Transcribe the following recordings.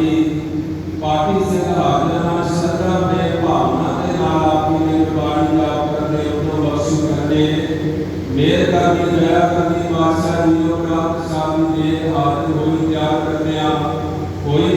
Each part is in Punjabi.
ਦੀ ਪਾਰਟੀ ਸਿੰਘ ਹਾਜ਼ਰ ਹਨ ਸਰਦਾ ਦੇ ਭਾਵਨਾ ਦੇ ਨਾਲ ਆਪਣੀ ਨਿਰਵਾਣ ਯਾਦ ਕਰਦੇ ਉਹਨਾਂ ਬਖਸ਼ੂ ਕਰਦੇ। ਮੇਰ ਕਰਨੀ, ਦਇਆ ਕਰਨੀ ਮਾਸਾ ਜੀ ਉਹ ਰਾਤ ਸਾਹਿਬ ਦੇ ਆਦਰ ਹੋਈ ਤਿਆਰ ਕਰਦੇ ਆ ਕੋਈ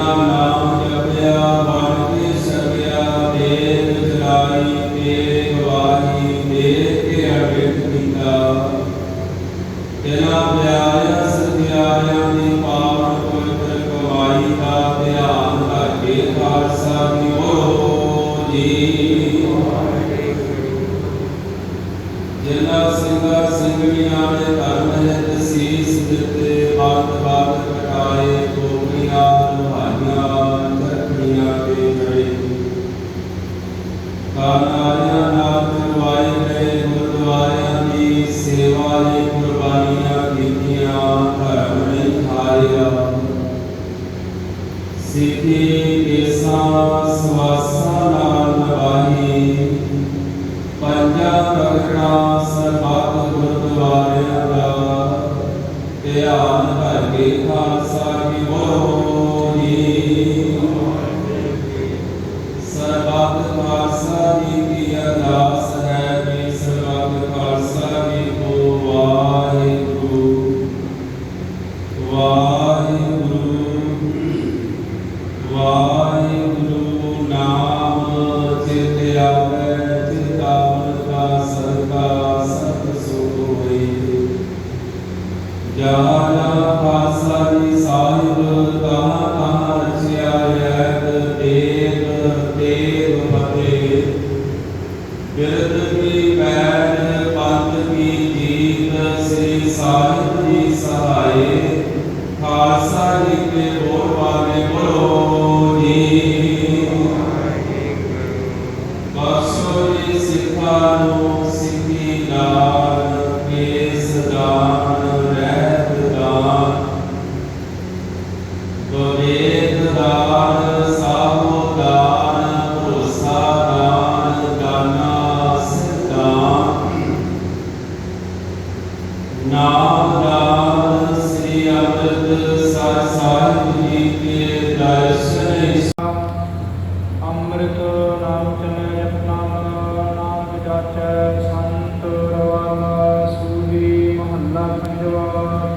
nam mô ਸਿੱਧੀ ਕੇਸਾ ਸਵਾਸਾ ਨਾਮ ਨਵਾਹੀ ਪੰਜਾ ਰਖਣਾ ਸਰਬੱਤ ਗੁਰਦੁਆਰਿਆਂ ਦਾ ਧਿਆਨ passa e God.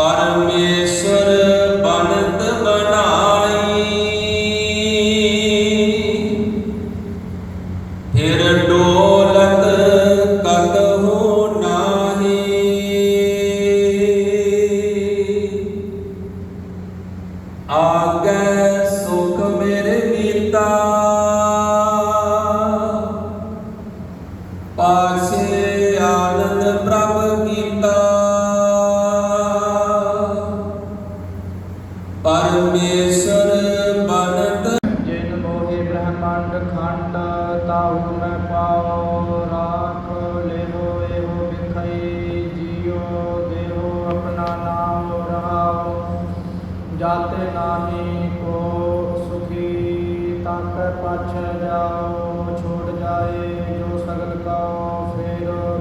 ਪਰਮੇਸ਼ਰ ਬਨਤ ਬਣਾਈ। ਫਿਰ ਡੋਲਤ ਕਤ ਹੋ ਨਾਹੀ। ਸੁਖ ਮੇਰੇ ਮੀਤਾ। ਪਾਸੇ ਪ੍ਰਭ ਕੀਤਾ। ਜਾਤੇ ਨਾਹੀ ਕੋ ਸੁਖੀ ਤਾਕੈ ਪਾਛੈ ਜਾਓ।